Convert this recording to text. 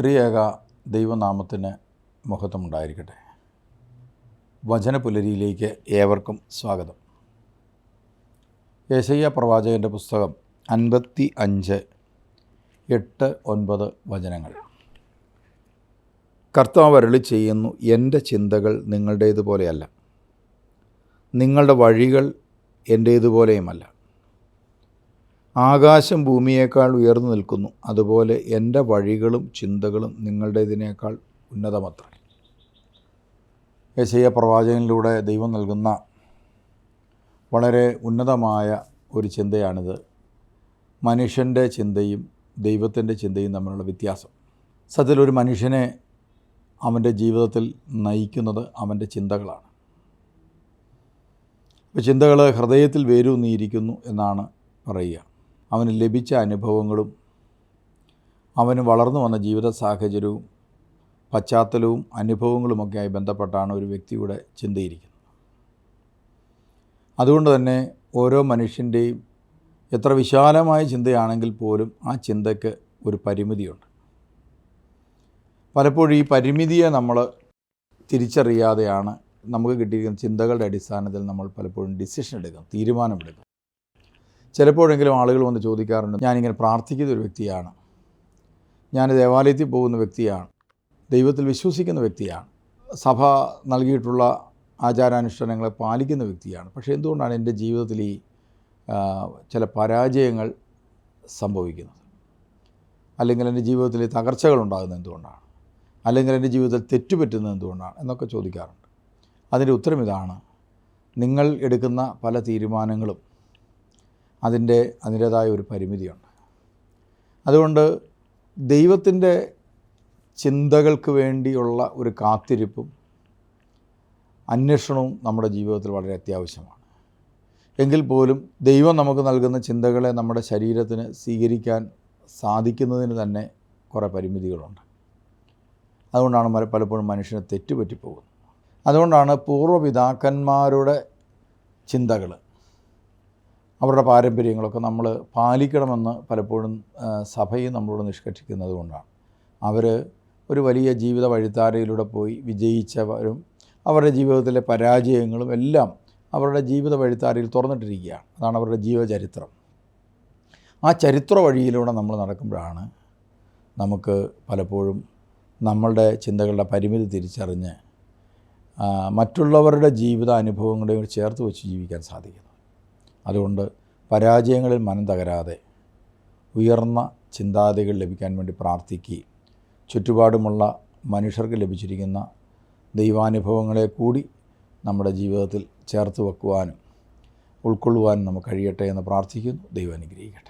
ത്രിയേക ദൈവനാമത്തിന് മഹത്വമുണ്ടായിരിക്കട്ടെ വചനപുലരിയിലേക്ക് ഏവർക്കും സ്വാഗതം. യേശയ്യ പ്രവാചകന്റെ പുസ്തകം അൻപത്തി അഞ്ച് എട്ട് ഒൻപത് വചനങ്ങൾ. കർത്താവ് അരളി ചെയ്യുന്നു എന്റെ ചിന്തകൾ നിങ്ങളുടേതുപോലെയല്ല. നിങ്ങളുടെ വഴികൾ എന്റേതുപോലെയുമല്ല ആകാശം ഭൂമിയേക്കാൾ ഉയർന്നു നിൽക്കുന്നു. അതുപോലെ എന്റെ വഴികളും ചിന്തകളും നിങ്ങളുടേതിനേക്കാൾ ഉന്നതമത്ര. യശയ പ്രവാചകനിലൂടെ ദൈവം നൽകുന്ന വളരെ ഉന്നതമായ ഒരു ചിന്തയാണിത്. മനുഷ്യന്റെ ചിന്തയും ദൈവത്തിന്റെ ചിന്തയും തമ്മിലുള്ള വ്യത്യാസം. സത്യത്തിൽ ഒരു മനുഷ്യനെ അവന്റെ ജീവിതത്തിൽ നയിക്കുന്നത് അവന്റെ ചിന്തകളാണ്. ചിന്തകൾ ഹൃദയത്തിൽ വേരൂന്നിയിരിക്കുന്നു എന്നാണ് പറയുക. അവന് ലഭിച്ച അനുഭവങ്ങളും അവന് വളർന്നു വന്ന ജീവിത സാഹചര്യവും പശ്ചാത്തലവും അനുഭവങ്ങളുമൊക്കെയായി ബന്ധപ്പെട്ടാണ് ഒരു വ്യക്തിയുടെ ചിന്തയിരിക്കുന്നത്. അതുകൊണ്ട് തന്നെ ഓരോ മനുഷ്യന്റെയും എത്ര വിശാലമായ ചിന്തയാണെങ്കിൽ പോലും ആ ചിന്തയ്ക്ക് ഒരു പരിമിതിയുണ്ട്. പലപ്പോഴും ഈ പരിമിതിയെ നമ്മൾ തിരിച്ചറിയാതെയാണ് നമുക്ക് കിട്ടിയിരിക്കുന്ന ചിന്തകളുടെ അടിസ്ഥാനത്തിൽ നമ്മൾ പലപ്പോഴും ഡിസിഷൻ എടുക്കും തീരുമാനമെടുക്കും ചിലപ്പോഴെങ്കിലും ആളുകൾ വന്ന് ചോദിക്കാറുണ്ട് ഞാനിങ്ങനെ പ്രാർത്ഥിക്കുന്ന ഒരു വ്യക്തിയാണ്. ഞാൻ ദേവാലയത്തിൽ പോകുന്ന വ്യക്തിയാണ്. ദൈവത്തിൽ വിശ്വസിക്കുന്ന വ്യക്തിയാണ്. സഭ നൽകിയിട്ടുള്ള ആചാരാനുഷ്ഠാനങ്ങളെ പാലിക്കുന്ന വ്യക്തിയാണ്. പക്ഷേ എന്തുകൊണ്ടാണ് എന്റെ ജീവിതത്തിൽ ഈ ചില പരാജയങ്ങൾ സംഭവിക്കുന്നത്? അല്ലെങ്കിൽ എന്റെ ജീവിതത്തിൽ തകർച്ചകൾ ഉണ്ടാകുന്നത് എന്തുകൊണ്ടാണ്? അല്ലെങ്കിൽ എന്റെ ജീവിതത്തിൽ തെറ്റുപറ്റുന്നത് എന്തുകൊണ്ടാണ്? എന്നൊക്കെ ചോദിക്കാറുണ്ട്. അതിന്റെ ഉത്തരം ഇതാണ് നിങ്ങൾ എടുക്കുന്ന പല തീരുമാനങ്ങളും അതിന്റെ അതിന്റേതായ ഒരു പരിമിതിയുണ്ട്. അതുകൊണ്ട് ദൈവത്തിന്റെ ചിന്തകൾക്ക് വേണ്ടിയുള്ള ഒരു കാത്തിരിപ്പും അന്വേഷണവും നമ്മുടെ ജീവിതത്തിൽ വളരെ അത്യാവശ്യമാണ്. എങ്കിൽ പോലും ദൈവം നമുക്ക് നൽകുന്ന ചിന്തകളെ നമ്മുടെ ശരീരത്തിന് സ്വീകരിക്കാൻ സാധിക്കുന്നതിന് തന്നെ കുറേ പരിമിതികളുണ്ട്. അതുകൊണ്ടാണ് പലപ്പോഴും മനുഷ്യന് തെറ്റുപറ്റിപ്പോകുന്നത്. അതുകൊണ്ടാണ് പൂർവപിതാക്കന്മാരുടെ ചിന്തകൾ അവരുടെ പാരമ്പര്യങ്ങളൊക്കെ നമ്മൾ പാലിക്കണമെന്ന് പലപ്പോഴും സഭയും നമ്മളോട് നിഷ്കർഷിക്കുന്നത് കൊണ്ടാണ്. അവർ ഒരു വലിയ ജീവിത വഴിത്താരയിലൂടെ പോയി വിജയിച്ചവരും അവരുടെ ജീവിതത്തിലെ പരാജയങ്ങളും എല്ലാം അവരുടെ ജീവിത വഴിത്താരയിൽ തുറന്നിട്ടിരിക്കുകയാണ്. അതാണ് അവരുടെ ജീവചരിത്രം. ആ ചരിത്ര വഴിയിലൂടെ നമ്മൾ നടക്കുമ്പോഴാണ് നമുക്ക് പലപ്പോഴും നമ്മളുടെ ചിന്തകളുടെ പരിമിതി തിരിച്ചറിഞ്ഞ് മറ്റുള്ളവരുടെ ജീവിത അനുഭവങ്ങളെയും ചേർത്ത് വെച്ച് ജീവിക്കാൻ സാധിക്കുന്നത്. അതുകൊണ്ട് പരാജയങ്ങളിൽ മനം തകരാതെ ഉയർന്ന ചിന്താഗതികൾ ലഭിക്കാൻ വേണ്ടി പ്രാർത്ഥിക്കുകയും ചുറ്റുപാടുമുള്ള മനുഷ്യർക്ക് ലഭിച്ചിരിക്കുന്ന ദൈവാനുഭവങ്ങളെ കൂടി നമ്മുടെ ജീവിതത്തിൽ ചേർത്ത് വെക്കുവാനും ഉൾക്കൊള്ളുവാനും നമുക്ക് കഴിയട്ടെ എന്ന് പ്രാർത്ഥിക്കുന്നു. ദൈവം അനുഗ്രഹിക്കട്ടെ.